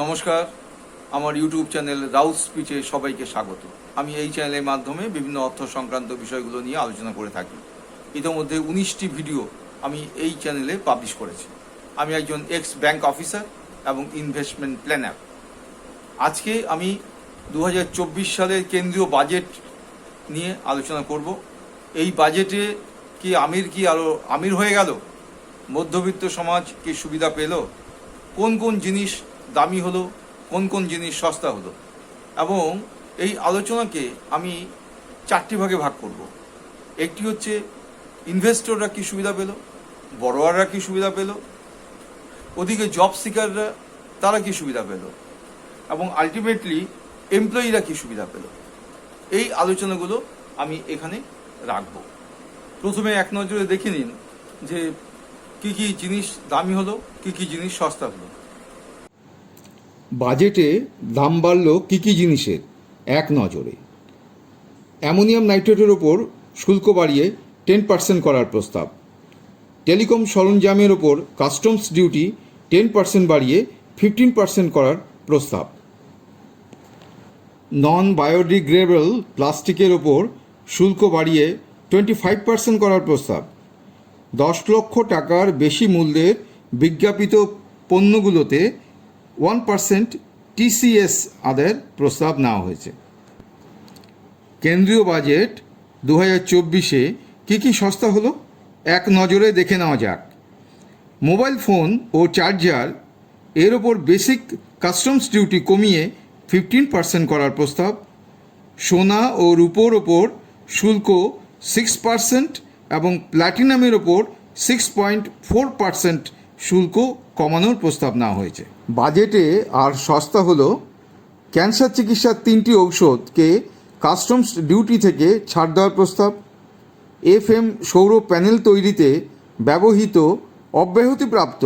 নমস্কার, আমার YouTube channel Routh স্পিচে সবাইকে স্বাগত। আমি এই চ্যানেলের মাধ্যমে বিভিন্ন অর্থ সংক্রান্ত বিষয়গুলো নিয়ে আলোচনা করে থাকি। ইতিমধ্যে উনিশটি ভিডিও আমি এই চ্যানেলে পাবলিশ করেছি। আমি একজন এক্স ব্যাংক অফিসার এবং ইনভেস্টমেন্ট প্ল্যানার। আজকে আমি দু হাজার চব্বিশ সালের কেন্দ্রীয় বাজেট নিয়ে আলোচনা করব। এই বাজেটে কি আমির কি আরও আমির হয়ে গেল? মধ্যবিত্ত সমাজ কি সুবিধা পেল? কোন কোন জিনিস দামি হলো, কোন কোন জিনিস সস্তা হলো। এবং এই আলোচনাকে আমি চারটি ভাগে ভাগ করব। একটি হচ্ছে ইনভেস্টররা কী সুবিধা পেল? বড়োয়াররা কী সুবিধা পেল? ওদিকে জব সিকাররা তারা কী সুবিধা পেল? এবং আলটিমেটলি এমপ্লয়িরা কী সুবিধা পেল? এই আলোচনাগুলো আমি এখানে রাখব। প্রথমে এক নজরে দেখে নিন যে কী কী জিনিস দামি হলো, কী কী জিনিস সস্তা হলো। বাজেটে দাম বাড়ল কী কী জিনিসের? এক নজরে। অ্যামোনিয়াম নাইট্রেটের ওপর শুল্ক বাড়িয়ে টেন পার্সেন্ট করার প্রস্তাব। টেলিকম সরঞ্জামের ওপর কাস্টমস ডিউটি টেন পার্সেন্ট বাড়িয়ে ফিফটিন পার্সেন্ট করার প্রস্তাব। নন বায়োডিগ্রেডেবল প্লাস্টিকের ওপর শুল্ক বাড়িয়ে টোয়েন্টি ফাইভ পার্সেন্ট করার প্রস্তাব। দশ লক্ষ টাকার বেশি মূল্যের বিজ্ঞাপিত পণ্যগুলোতে ওয়ান পার্সেন্ট টিসিএস আদায়ের প্রস্তাব নেওয়া হয়েছে। কেন্দ্রীয় বাজেট দু হাজার চব্বিশে কী কী সস্তা হলো? এক নজরে দেখে নেওয়া যাক। মোবাইল ফোন ও চার্জার এর ওপর বেসিক কাস্টমস ডিউটি কমিয়ে ফিফটিন পার্সেন্ট করার প্রস্তাব। সোনা ও রূপোর ওপর শুল্ক সিক্স পার্সেন্ট এবং প্ল্যাটিনামের ওপর সিক্স পয়েন্ট ফোর পার্সেন্ট শুল্ক কমানোর প্রস্তাব নেওয়া হয়েছে। বাজেটে আর সস্তা হলো ক্যান্সার চিকিৎসার তিনটি ঔষধকে কাস্টমস ডিউটি থেকে ছাড় দেওয়ার প্রস্তাব এফ এম সৌর প্যানেল তৈরিতে ব্যবহৃত অব্যাহতিপ্রাপ্ত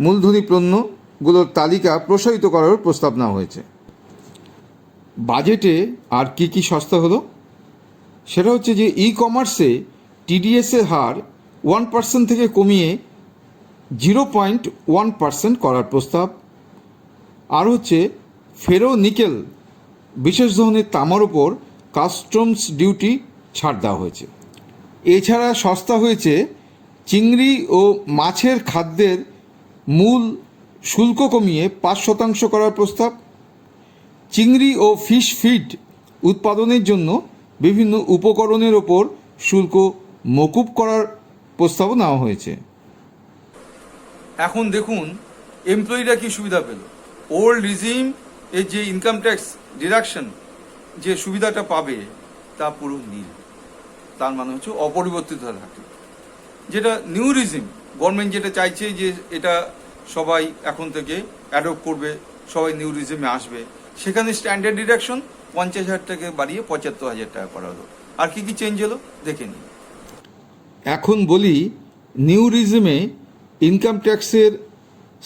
মূলধনী পণ্যগুলোর তালিকা প্রসারিত করার প্রস্তাব নেওয়া হয়েছে। বাজেটে আর কি কি সস্তা হলো? সেটা হচ্ছে যে ই কমার্সে টিডিএসের হার ওয়ান পার্সেন্ট থেকে কমিয়ে জিরো পয়েন্ট ওয়ান পার্সেন্ট করার প্রস্তাব। আর হচ্ছে, ফেরো নিকেল বিশেষ ধরনের তামার ওপর কাস্টমস ডিউটি ছাড় দেওয়া হয়েছে। এছাড়া সস্তা হয়েছে চিংড়ি ও মাছের খাদ্যের মূল শুল্ক কমিয়ে পাঁচ শতাংশ করার প্রস্তাব। চিংড়ি ও ফিশ ফিড উৎপাদনের জন্য বিভিন্ন উপকরণের ওপর শুল্ক মকুব করার প্রস্তাবও নেওয়া হয়েছে। এখন দেখুন এমপ্লয়িরা কি সুবিধা পেল? ওল্ড রিজিম এর যে ইনকাম ট্যাক্স ডিডাকশন যে সুবিধাটা পাবে, তা পুরো নীল। তার মানে হচ্ছে অপরিবর্তিত থাকে। যেটা নিউ রিজিম গভর্নমেন্ট যেটা চাইছে যে এটা সবাই এখন থেকে অ্যাডপ্ট করবে, সবাই নিউ রিজিমে আসবে, সেখানে স্ট্যান্ডার্ড ডিডাকশন পঞ্চাশ হাজার টাকা বাড়িয়ে পঁচাত্তর হাজার টাকা করা হলো। আর কি কি চেঞ্জ হলো? দেখে নিন। এখন বলি নিউ রিজমে ইনকাম ট্যাক্সের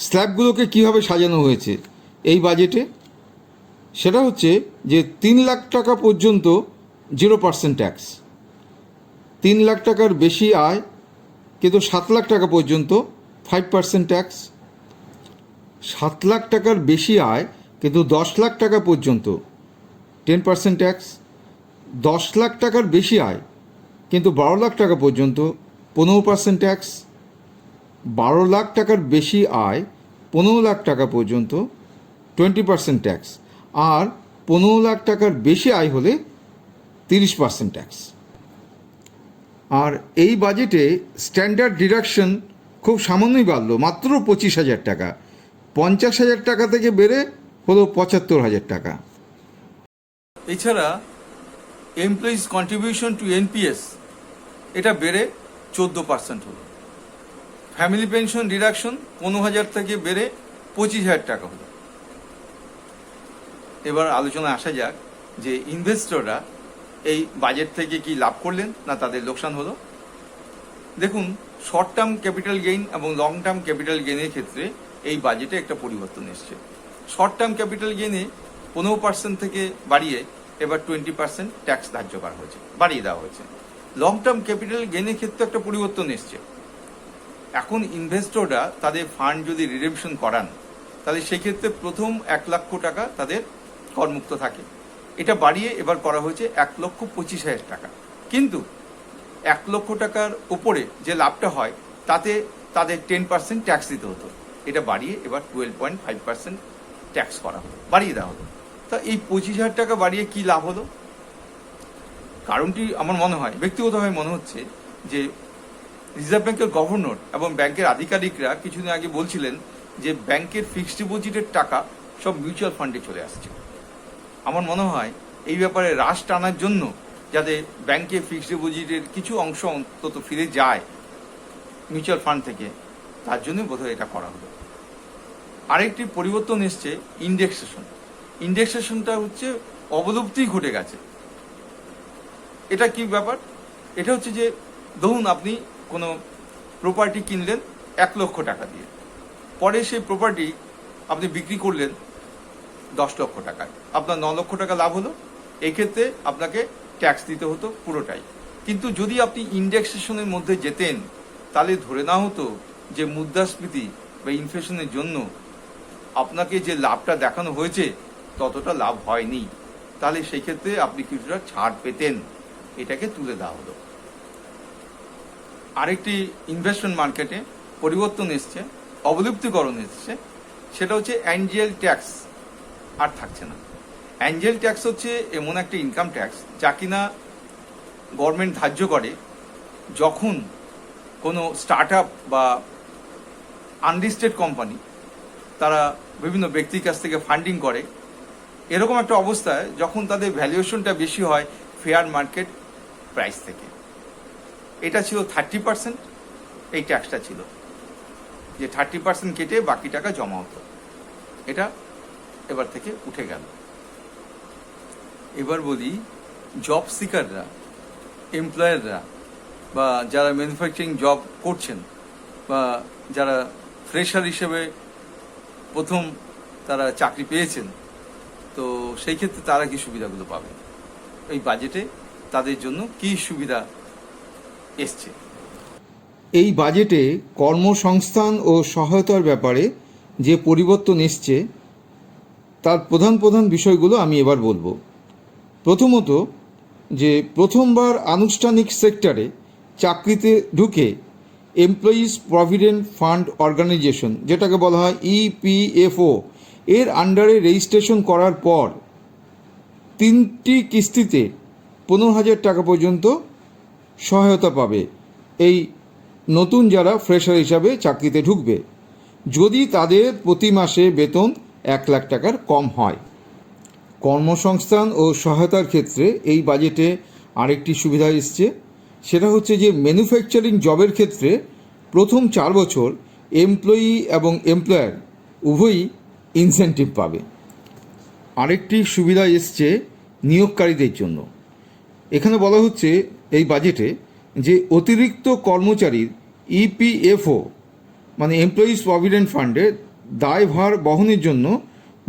স্ল্যাবগুলোকে কীভাবে সাজানো হয়েছে এই বাজেটে, সেটা হচ্ছে যে তিন লাখ টাকা পর্যন্ত জিরো পার্সেন্ট ট্যাক্স। তিন লাখ টাকার বেশি আয়, কিন্তু সাত লাখ টাকা পর্যন্ত ফাইভ পার্সেন্ট ট্যাক্স। সাত লাখ টাকার বেশি আয়, কিন্তু দশ লাখ টাকা পর্যন্ত টেন পার্সেন্ট ট্যাক্স। দশ লাখ টাকার বেশি আয়, কিন্তু বারো লাখ টাকা পর্যন্ত পনেরো পার্সেন্ট ট্যাক্স। বারো লাখ টাকার বেশি আয় পনেরো লাখ টাকা পর্যন্ত টোয়েন্টি পার্সেন্ট ট্যাক্স আর পনেরো লাখ টাকার বেশি আয় হলে তিরিশ পার্সেন্ট ট্যাক্স আর এই বাজেটে স্ট্যান্ডার্ড ডিডাকশন খুব সামান্যই বাড়লো, মাত্র পঁচিশ হাজার টাকা। পঞ্চাশ হাজার টাকা থেকে বেড়ে হলো পঁচাত্তর হাজার টাকা। এছাড়া এমপ্লয়িজ কন্ট্রিবিউশন টু এনপিএস এটা বেড়ে চোদ্দ পার্সেন্ট হলো। ফ্যামিলি পেনশন ডিডাকশন পনেরো হাজার থেকে বেড়ে পঁচিশ হাজার টাকা হলো। এবার আলোচনা আসা যাক যে ইনভেস্টররা এই বাজেট থেকে কি লাভ করলেন না তাদের লোকসান হলো। দেখুন শর্ট টার্ম ক্যাপিটাল গেইন এবং লং টার্ম ক্যাপিটাল গেইনের ক্ষেত্রে এই বাজেটে একটা পরিবর্তন এসছে। শর্ট টার্ম ক্যাপিটাল গেইনে পনেরো পার্সেন্ট থেকে বাড়িয়ে এবার টোয়েন্টি পার্সেন্ট ট্যাক্স ধার্য করা হয়েছে, বাড়িয়ে দেওয়া হয়েছে। লং টার্ম ক্যাপিটাল গেইনের ক্ষেত্রে একটা পরিবর্তন এসছে। এখন ইনভেস্টররা তাদের ফান্ড যদি রিডেমশন করান, তাহলে সেক্ষেত্রে প্রথম এক লক্ষ টাকা তাদের করমুক্ত থাকে। এটা বাড়িয়ে এবার করা হয়েছে এক লক্ষ পঁচিশ হাজার টাকা। কিন্তু এক লক্ষ টাকার উপরে যে লাভটা হয়, তাতে তাদের টেন পার্সেন্ট ট্যাক্স দিতে হতো। এটা বাড়িয়ে এবার twelve point five percent tax করা হলো, বাড়িয়ে দেওয়া হলো। তা এই পঁচিশ হাজার টাকা বাড়িয়ে কি লাভ হলো? কারণটি আমার মনে হয়, ব্যক্তিগতভাবে মনে হচ্ছে যে রিজার্ভ ব্যাংকের গভর্নর এবং ব্যাংকের আধিকারিকরা কিছুদিন আগে বলছিলেন যে ব্যাংকের ফিক্সড ডিপোজিটের টাকা সব মিউচুয়াল ফান্ডে চলে আসছে। আমার মনে হয় এই ব্যাপারে হ্রাস টানার জন্য যাতে ব্যাংকে ফিক্সড ডিপোজিটের কিছু অংশ অন্তত ফিরে যায় মিউচুয়াল ফান্ড থেকে, তার জন্য বোধহয় এটা করা হলো। আরেকটি পরিবর্তন এসছে ইন্ডেক্সেশন ইন্ডেক্সেশনটা হচ্ছে অবলুপ্তি ঘটে গেছে। এটা কি ব্যাপার? এটা হচ্ছে যে, ধরুন আপনি কোনো প্রপার্টি কিনলেন এক লক্ষ টাকা দিয়ে। পরে সেই প্রপার্টি আপনি বিক্রি করলেন দশ লক্ষ টাকায়। আপনার ন লক্ষ টাকা লাভ হলো। এক্ষেত্রে আপনাকে ট্যাক্স দিতে হতো পুরোটাই। কিন্তু যদি আপনি ইন্ডেক্সেশনের মধ্যে যেতেন, তাহলে ধরে না হতো যে মুদ্রাস্ফীতি বা ইনফ্লেশনের জন্য আপনাকে যে লাভটা দেখানো হয়েছে, ততটা লাভ হয়নি। তাহলে সেই ক্ষেত্রে আপনি কিছুটা ছাড় পেতেন। এটাকে তুলে দেওয়া হলো। আরেকটি ইনভেস্টমেন্ট মার্কেটে পরিবর্তন এসছে, অবলুপ্তিকরণ এসছে, সেটা হচ্ছে অ্যাঞ্জেল ট্যাক্স আর থাকছে না। অ্যাঞ্জেল ট্যাক্স হচ্ছে এমন একটা ইনকাম ট্যাক্স যা কিনা গভর্নমেন্ট ধার্য করে যখন কোনো স্টার্ট বা আনলিস্টেড কোম্পানি তারা বিভিন্ন ব্যক্তির কাছ থেকে ফান্ডিং করে, এরকম একটা অবস্থায় যখন তাদের ভ্যালুয়েশনটা বেশি হয় ফেয়ার মার্কেট প্রাইস থেকে। এটা ছিল থার্টি পার্সেন্ট এই ট্যাক্সটা ছিল। যে থার্টি পার্সেন্ট কেটে বাকি টাকা জমা হতো। এটা এবার থেকে উঠে গেল। এবার বলি জব সিকাররা এমপ্লয়াররা বা যারা ম্যানুফ্যাকচারিং জব করছেন, বা যারা ফ্রেশার হিসেবে প্রথম তারা চাকরি পেয়েছেন, তো সেই ক্ষেত্রে তারা কি সুবিধাগুলো পাবে? এই বাজেটে তাদের জন্য কি সুবিধা এসছে। এই বাজেটে কর্মসংস্থান ও সহায়তার ব্যাপারে যে পরিবর্তন এসছে, তার প্রধান প্রধান বিষয়গুলো আমি এবার বলব। প্রথমত, যে প্রথমবার আনুষ্ঠানিক সেক্টরে চাকরিতে ঢুকে এমপ্লয়িজ প্রভিডেন্ট ফান্ড অর্গানাইজেশন যেটাকে বলা হয় E ইপিএফও এর আন্ডারে রেজিস্ট্রেশন করার পর তিনটি কিস্তিতে পনেরো হাজার টাকা পর্যন্ত সহায়তা পাবে। এই নতুন যারা ফ্রেশার হিসাবে চাকরিতে ঢুকবে, যদি তাদের প্রতি মাসে বেতন এক লাখ টাকার কম হয়। কর্মসংস্থান ও সহায়তার ক্ষেত্রে এই বাজেটে আরেকটি সুবিধা এসছে। সেটা হচ্ছে যে ম্যানুফ্যাকচারিং জবের ক্ষেত্রে প্রথম চার বছর এমপ্লয়ি এবং এমপ্লয়ার উভয়ই ইনসেন্টিভ পাবে। আরেকটি সুবিধা এসছে নিয়োগকারীদের জন্য। এখানে বলা হচ্ছে এই বাজেটে যে অতিরিক্ত কর্মচারীর ইপিএফও মানে এমপ্লয়িজ প্রভিডেন্ট ফান্ডের দায়ভার বহনের জন্য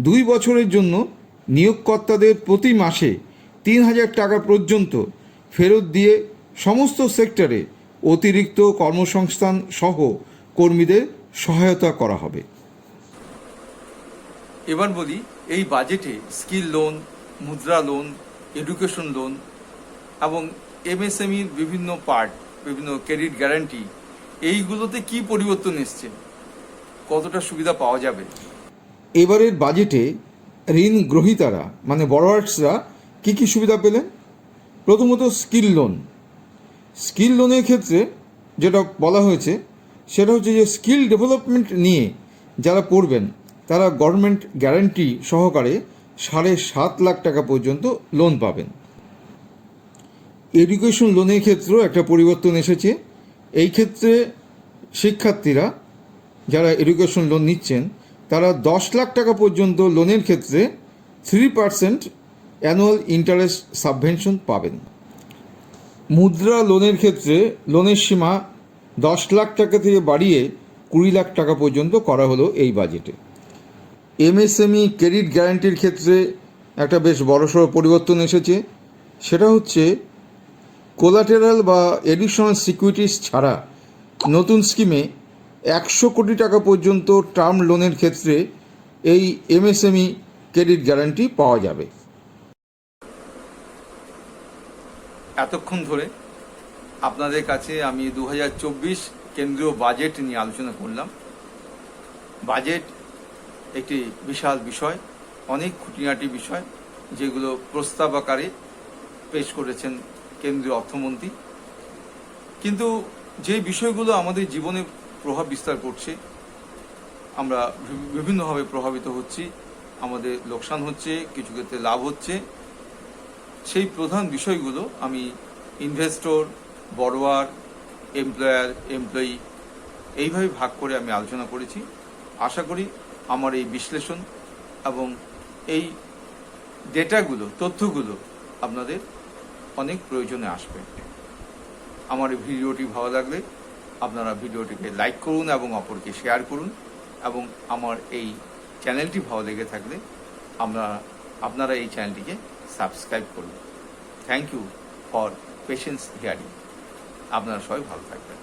দুই বছরের জন্য নিয়োগকর্তাদের প্রতি মাসে তিন হাজার টাকা পর্যন্ত ফেরত দিয়ে সমস্ত সেক্টরে অতিরিক্ত কর্মসংস্থান সহ কর্মীদের সহায়তা করা হবে। এবার বলি, এই বাজেটে skill loan Mudra loan education loan এবং এমএসএমইর বিভিন্ন পার্ট বিভিন্ন ক্রেডিট গ্যারান্টি এইগুলোতে কি পরিবর্তন এসছে? কতটা সুবিধা পাওয়া যাবে? এবারের বাজেটে ঋণ গ্রহীতারা মানে বড়োয়ার্সরা কী কী সুবিধা পেলেন? প্রথমত স্কিল লোন স্কিল লোনের ক্ষেত্রে যেটা বলা হয়েছে, সেটা হচ্ছে যে স্কিল ডেভেলপমেন্ট নিয়ে যারা পড়বেন, তারা গভর্নমেন্ট গ্যারান্টি সহকারে সাড়ে সাত লাখ টাকা পর্যন্ত লোন পাবেন। এডুকেশন লোনের ক্ষেত্রেও একটা পরিবর্তন এসেছে। এই ক্ষেত্রে শিক্ষার্থীরা যারা এডুকেশন লোন নিচ্ছেন, তারা দশ লাখ টাকা পর্যন্ত লোনের ক্ষেত্রে three percent annual interest subvention পাবেন। মুদ্রা লোনের ক্ষেত্রে লোনের সীমা দশ লাখ টাকা থেকে বাড়িয়ে কুড়ি লাখ টাকা পর্যন্ত করা হলো এই বাজেটে এমএসএমই ক্রেডিট গ্যারান্টির ক্ষেত্রে একটা বেশ বড়সড় পরিবর্তন এসেছে। সেটা হচ্ছে কোলাটেরাল বা এডিশনাল সিকিউরিটিস ছাড়া নতুন স্কিমে একশো কোটি টাকা পর্যন্ত টার্ম লোনের ক্ষেত্রে এই এমএসএমই ক্রেডিট গ্যারান্টি পাওয়া যাবে। এতক্ষণ ধরে আপনাদের কাছে আমি দু হাজার চব্বিশ কেন্দ্রীয় বাজেট নিয়ে আলোচনা করলাম। বাজেট একটি বিশাল বিষয়, অনেক খুঁটিনাটি বিষয় যেগুলো প্রস্তাব আকারে পেশ করেছেন কেন্দ্রীয় অর্থমন্ত্রী। কিন্তু যে বিষয়গুলো আমাদের জীবনে প্রভাব বিস্তার করছে, আমরা বিভিন্নভাবে প্রভাবিত হচ্ছি। আমাদের লোকসান হচ্ছে, কিছু ক্ষেত্রে লাভ হচ্ছে। সেই প্রধান বিষয়গুলো আমি ইনভেস্টর বড়োয়ার এমপ্লয়ার এমপ্লয়ি এইভাবে ভাগ করে আমি আলোচনা করেছি। আশা করি আমার এই বিশ্লেষণ এবং এই ডেটাগুলো তথ্যগুলো আপনাদের অনেক প্রয়োজনে আসবে। আমার এই ভিডিওটি ভালো লাগলে আপনারা ভিডিওটিকে লাইক করুন এবং অপরকে শেয়ার করুন এবং আমার এই চ্যানেলটি ভালো লেগে থাকলে আমরা, আপনারা এই চ্যানেলটিকে সাবস্ক্রাইব করুন। Thank you for patience hearing আপনারা সবাই ভালো থাকবেন।